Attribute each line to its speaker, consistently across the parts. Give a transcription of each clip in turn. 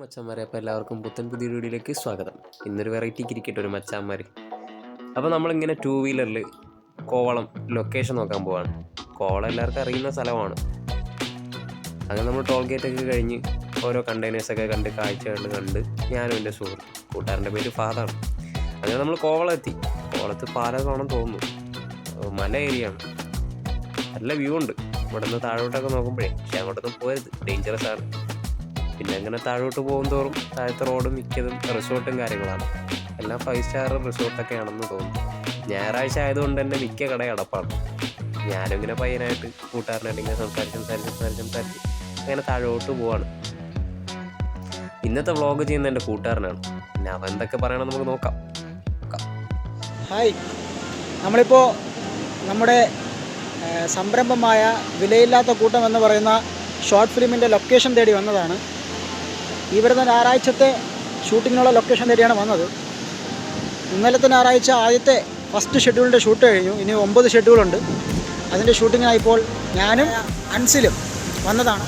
Speaker 1: മച്ചാന്മാരെ അപ്പോൾ എല്ലാവർക്കും പുത്തൻ പുതിയ വീഡിയോയിലേക്ക് സ്വാഗതം. ഇന്നൊരു വെറൈറ്റി ക്രിക്കറ്റ് ഒരു മച്ചാന്മാർ അപ്പോൾ നമ്മളിങ്ങനെ ടൂ വീലറിൽ കോവളം ലൊക്കേഷൻ നോക്കാൻ പോവാണ്. കോവളം എല്ലാവർക്കും അറിയുന്ന സ്ഥലമാണ്. അങ്ങനെ നമ്മൾ ടോൾ ഗേറ്റ് ഒക്കെ കഴിഞ്ഞ് ഓരോ കണ്ടെയ്നേഴ്സൊക്കെ കണ്ട് കാഴ്ചകൾ കണ്ട് ഞാനും എന്റെ സുഹൃത്ത് കൂട്ടുകാരന്റെ പേര് ഫാദാണ് അങ്ങനെ നമ്മൾ കോവളം എത്തി. കോവളത്ത് പാലമാണെന്ന് തോന്നുന്നു. മല ഏരിയ ആണ്. നല്ല വ്യൂ ഉണ്ട്. ഇവിടെ നിന്ന് താഴോട്ടൊക്കെ നോക്കുമ്പോഴേ പക്ഷേ അങ്ങോട്ടൊന്നും പോയത് ഡേഞ്ചറസ് ആണ്. പിന്നെ അങ്ങനെ താഴോട്ട് പോകും തോറും താഴത്തെ റോഡ് മിക്കതും റിസോർട്ടും കാര്യങ്ങളാണ്. എല്ലാം ഫൈവ് സ്റ്റാർ റിസോർട്ടൊക്കെ ആണെന്ന് തോന്നുന്നു. ഞായറാഴ്ച ആയതുകൊണ്ട് തന്നെ മിക്ക കട അടപ്പാണ്. ഞാനും ഇങ്ങനെ പയ്യനായിട്ട് കൂട്ടുകാരനായിട്ട് ഇങ്ങനെ സംസാരിച്ച് സംസാരിച്ച് സംസാരിച്ച് സംസാരിച്ച് അങ്ങനെ താഴോട്ട് പോവാണ്. ഇന്നത്തെ വ്ളോഗ് ചെയ്യുന്ന എന്റെ കൂട്ടുകാരനാണ്. പിന്നെ അവൻ എന്തൊക്കെ പറയണം നമുക്ക് നോക്കാം.
Speaker 2: ഹായ് നമ്മളിപ്പോൾ നമ്മുടെ സംരംഭമായ വിലയില്ലാത്ത കൂട്ടം എന്ന് പറയുന്ന ഷോർട്ട് ഫിലിമിന്റെ ലൊക്കേഷൻ തേടി വന്നതാണ്. ഈ വരുന്ന ഞായറാഴ്ചത്തെ ഷൂട്ടിങ്ങിനുള്ള ലൊക്കേഷൻ തേടിയാണ് വന്നത്. ഇന്നലത്തെ ഞായറാഴ്ച ആദ്യത്തെ ഫസ്റ്റ് ഷെഡ്യൂളിന്റെ ഷൂട്ട് കഴിഞ്ഞു. ഇനി ഒമ്പത് ഷെഡ്യൂളുണ്ട് അതിന്റെ ഷൂട്ടിങ്ങിനായി ഇപ്പോൾ ഞാനും അൻസിലും വന്നതാണ്.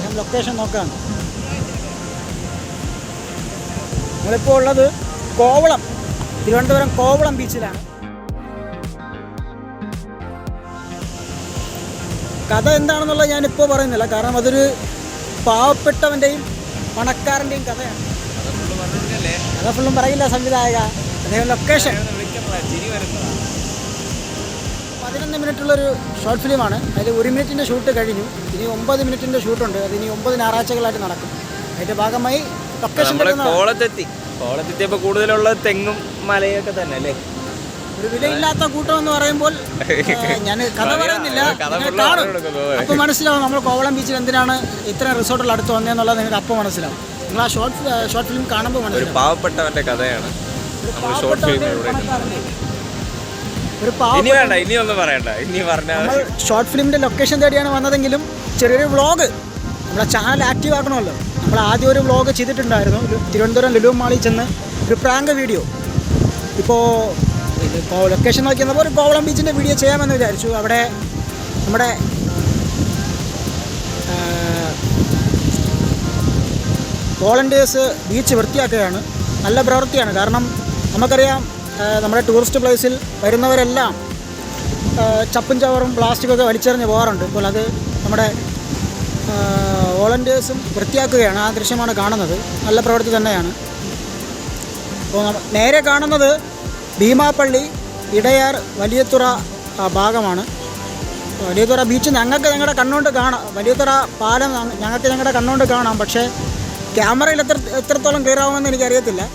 Speaker 2: ഞാൻ ലൊക്കേഷൻ നോക്കുകയാണ് നമ്മളിപ്പോൾ ഉള്ളത് കോവളം തിരുവനന്തപുരം കോവളം ബീച്ചിലാണ് കഥ എന്താണെന്നുള്ളത് ഞാനിപ്പോൾ പറയുന്നില്ല. കാരണം അതൊരു പാവപ്പെട്ടവന്റെയും പണക്കാരന്റെയും കഥയാണ്. കഥ ഫുള്ളും പറയില്ല സംവിധായക. അദ്ദേഹം ലൊക്കേഷൻ. പതിനൊന്ന് മിനിറ്റുള്ളൊരു ഷോർട്ട് ഫിലിമാണ്. അതിൽ ഒരു മിനിറ്റിന്റെ ഷൂട്ട് കഴിഞ്ഞു. ഇനി ഒമ്പത് മിനിറ്റിന്റെ ഷൂട്ടുണ്ട്. അത് ഇനി ഒമ്പത് ഞായറാഴ്ചകളായിട്ട് നടക്കും. അതിന്റെ ഭാഗമായി ലൊക്കേഷൻ
Speaker 3: കോളത്തെത്തി കോളത്തെത്തിയപ്പോൾ കൂടുതലുള്ള തെങ്ങും മലയൊക്കെ തന്നെ അല്ലേ?
Speaker 2: ഒരു വിലയില്ലാത്ത കൂട്ടം എന്ന് പറയുമ്പോൾ ഞാൻ കഥ പറയുന്നില്ല. കാണും. അപ്പോൾ മനസ്സിലാവും നമ്മൾ കോവളം ബീച്ചിൽ എന്തിനാണ് ഇത്ര റിസോർട്ടുകൾ അടുത്ത് വന്നതെന്നുള്ളത് നിങ്ങൾക്ക് അപ്പം മനസ്സിലാവും. നിങ്ങൾ ആ ഷോർട്ട് ഷോർട്ട് ഫിലിം കാണുമ്പോൾ മനസ്സിലാവും.
Speaker 3: പാവപ്പെട്ടവന്റെ കഥയാണ്. Short film.
Speaker 2: ഒരു
Speaker 3: ഇനി വേണ്ട ഇനി ഒന്നും പറയണ്ട. ഇനി പറഞ്ഞാൽ
Speaker 2: നമ്മൾ ഷോർട്ട് ഫിലിമിന്റെ ലൊക്കേഷൻ തേടിയാണ് വന്നതെങ്കിലും ചെറിയൊരു വ്ളോഗ് നമ്മളെ ചാനൽ ആക്റ്റീവ് ആക്കണമല്ലോ. നമ്മൾ ആദ്യം ഒരു വ്ളോഗ് ചെയ്തിട്ടുണ്ടായിരുന്നു. തിരുവനന്തപുരം ലുലു മാളിൽ ചെന്ന് ഒരു പ്രാങ്ക് വീഡിയോ ഇപ്പോൾ ഇത് ലൊക്കേഷൻ നോക്കി വന്നപ്പോൾ ഒരു കോവളം ബീച്ചിന്റെ വീഡിയോ ചെയ്യാമെന്ന് വിചാരിച്ചു. അവിടെ നമ്മുടെ വോളണ്ടിയേഴ്സ് ബീച്ച് വൃത്തിയാക്കുകയാണ്. നല്ല പ്രവൃത്തിയാണ്. കാരണം നമുക്കറിയാം നമ്മുടെ ടൂറിസ്റ്റ് പ്ലേസിൽ വരുന്നവരെല്ലാം ചപ്പും ചവറും പ്ലാസ്റ്റിക്കൊക്കെ വലിച്ചെറിഞ്ഞ് പോകാറുണ്ട്. ഇപ്പോൾ അത് നമ്മുടെ വോളണ്ടിയേഴ്സും വൃത്തിയാക്കുകയാണ്. ആ ദൃശ്യമാണ് കാണുന്നത്. നല്ല പ്രവൃത്തി തന്നെയാണ്. അപ്പോൾ നേരെ കാണുന്നത് ഭീമാപ്പള്ളി ഇടയാർ വലിയത്തുറ ഭാഗമാണ്. വലിയതുറ ബീച്ച് ഞങ്ങൾക്ക് ഞങ്ങളുടെ കണ്ണുകൊണ്ട് കാണാം. വലിയതുറ പാലം ഞങ്ങ- ഞങ്ങൾക്ക് ഞങ്ങളുടെ കണ്ണുകൊണ്ട് കാണാം. പക്ഷേ ക്യാമറയിൽ എത്ര എത്രത്തോളം ക്ലിയർ ആവുമെന്ന് എനിക്കറിയത്തില്ല.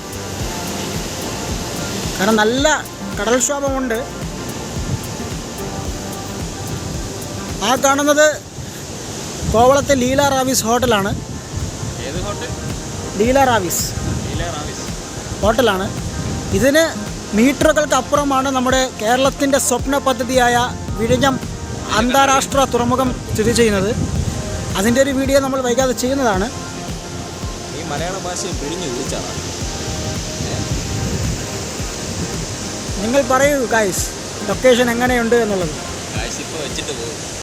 Speaker 2: കാരണം നല്ല കടൽക്ഷോഭമുണ്ട് ആ കാണുന്നത് കോവളത്തെ ലീല റാവീസ് ഹോട്ടലാണ്. ലീല റാവീസ്. ഹോട്ടലാണ്. ഇതിന് മീറ്ററുകൾക്ക് അപ്പുറമാണ് നമ്മുടെ കേരളത്തിന്റെ സ്വപ്ന പദ്ധതിയായ വിഴിഞ്ഞം അന്താരാഷ്ട്ര തുറമുഖം സ്ഥിതി ചെയ്യുന്നത്. അതിന്റെ ഒരു വീഡിയോ നമ്മൾ വൈകാതെ ചെയ്യുന്നതാണ്.
Speaker 3: ഈ മലയാള ഭാഷയെ പിഴിഞ്ഞു വിളിച്ചാണ്.
Speaker 2: നിങ്ങൾ പറയൂ ഗായ്സ് ലൊക്കേഷൻ എങ്ങനെയുണ്ട് എന്നുള്ളത്.
Speaker 3: ഗായ്സ് ഇപ്പോൾ വെച്ചിട്ട് പോകും.